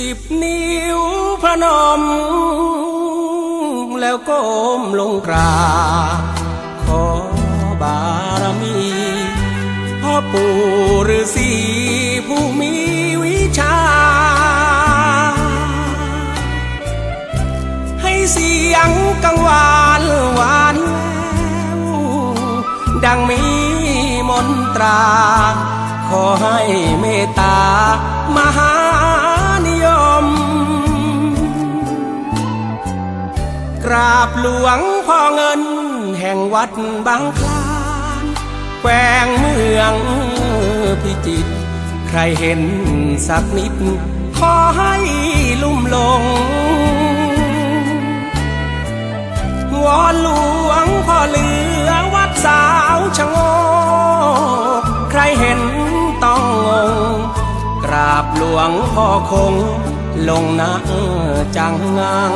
สิบนิ้วพนม แล้วก้มลงกราบขอบารมีพ่อปู่ฤาษีผู้มีวิชา ให้เสียงกังวานหวานแววดังมีมนตรา ราบหลวงพ่อเงิน แห่งวัดบางคลานแขวงเมืองพิจิตรใครเห็นสักนิด ขอให้ลุ่มหลง วอนหลวงพ่อเหลือวัดสาวชะโงกใครเห็นต้องงง กราบหลวงพ่อคงลงนะจังงัง